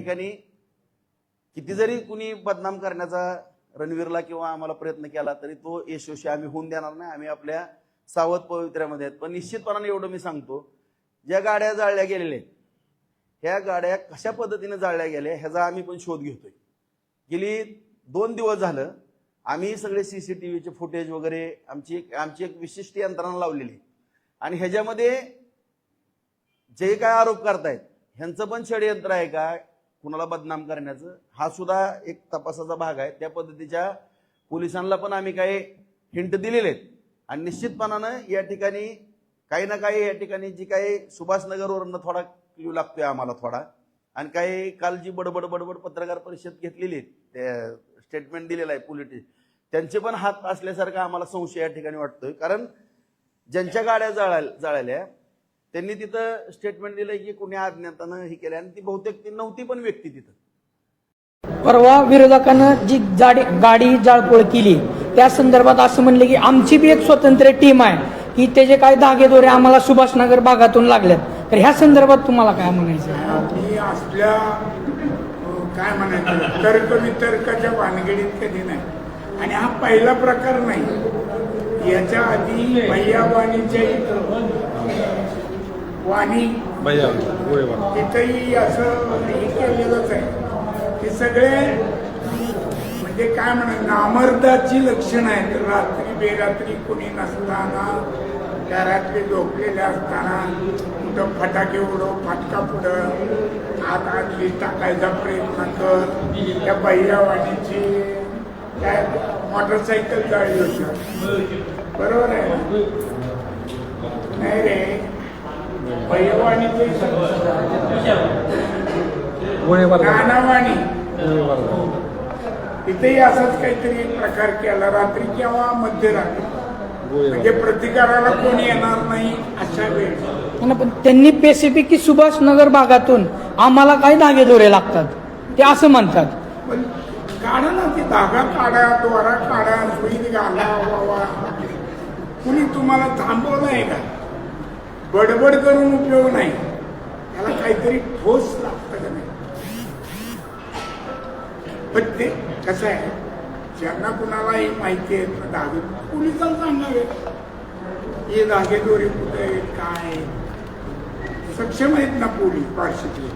ठिकाणी किती जरी कुणी बदनाम करण्याचा रणवीरला किंवा आम्हाला प्रयत्न केला तरी तो यशस्वी आम्ही होऊन देणार नाही. आम्ही आपल्या सावध पवित्र्यामध्ये आहेत. पण निश्चितपणाने एवढं मी सांगतो ज्या गाड्या जाळल्या गेलेल्या आहेत ह्या गाड्या कशा पद्धतीने जाळल्या गेल्या ह्याचा आम्ही पण शोध घेतोय. गेली दोन दिवस झालं आम्ही सगळे सी सी टी व्हीचे फुटेज वगैरे आमची एक आमची एक विशिष्ट यंत्रणा लावलेली. आणि ह्याच्यामध्ये जे काय आरोप करतायत ह्यांचं पण षडयंत्र आहे का? कुणाला बदनाम करण्याचं हा सुद्धा एक तपासाचा भाग आहे. त्या पद्धतीच्या पोलिसांना पण आम्ही काही हिंट दिलेले आहेत. आणि निश्चितपणानं या ठिकाणी काही ना काही या ठिकाणी जी काही सुभाषनगरवरनं थोडा क्ल्यू लागतोय आम्हाला थोडा. आणि काही काल जी बडबड बडबड पत्रकार परिषद घेतलेली त्या स्टेटमेंट दिलेलं आहे पोलिटिक त्यांचे पण हात असल्यासारखा आम्हाला संशय या ठिकाणी वाटतोय. कारण ज्यांच्या गाड्या जळाल जळाल्या त्यांनी तिथं स्टेटमेंट दिलंय की कुणी अज्ञातानं हे केलं आणि ती बहुतेक ती नव्हती पण व्यक्ती तिथं. परवा विरोधकानं जी जाडी गाडी जाळपोळ केली त्या संदर्भात असं म्हणले की आमची बी एक स्वतंत्र टीम आहे. की त्याचे काय धागेदोरे आम्हाला सुभाषनगर भागातून लागल्यात. तर ह्या संदर्भात तुम्हाला काय म्हणायचं असल्या काय म्हणायचं? तर्क वितर्काच्या भानगडीत कधी नाही. आणि हा पहिला प्रकार नाही. याच्या आधी भैयावाणीच्या इथं वाणी. तिथंही असं हे केलेलंच आहे. हे सगळे म्हणजे काय म्हणा नामर्दाची लक्षणं आहेत. रात्री बेरात्री कोणी नसताना घरातले झोपलेले असताना कुठं फटाके उडव फाटका पुढं आत आतली टाकायचा प्रयत्न कर. त्या बहिरावाणीची काय मोटरसायकल जाळली होती बरोबर आहे ना? नाही रे बहिरवाणीचे गाणावाणी तिथेही असाच काहीतरी प्रकार केला. रात्री किंवा मध्यरात्री म्हणजे प्रतिकाराला कोणी येणार नाही अशा वेळी. पण त्यांनी स्पेसिफिक की सुभाषनगर भागातून आम्हाला काही धागेदोरे लागतात. ते असं म्हणतात. पण काढा ना ती धागा काढा द्वारा काढा सुई घाला वावा. कुणी तुम्हाला थांबवलं आहे का? बडबड करून उपयोग नाही. त्याला काहीतरी ठोस लागतं का नाही? पण ते कसं आहे ज्यांना कुणालाही माहिती आहे ना धागे पोलिसांना सांगावे. हे धागेदोरे कुठे आहेत काय सक्षम आहेत ना पोलीस पारशीतले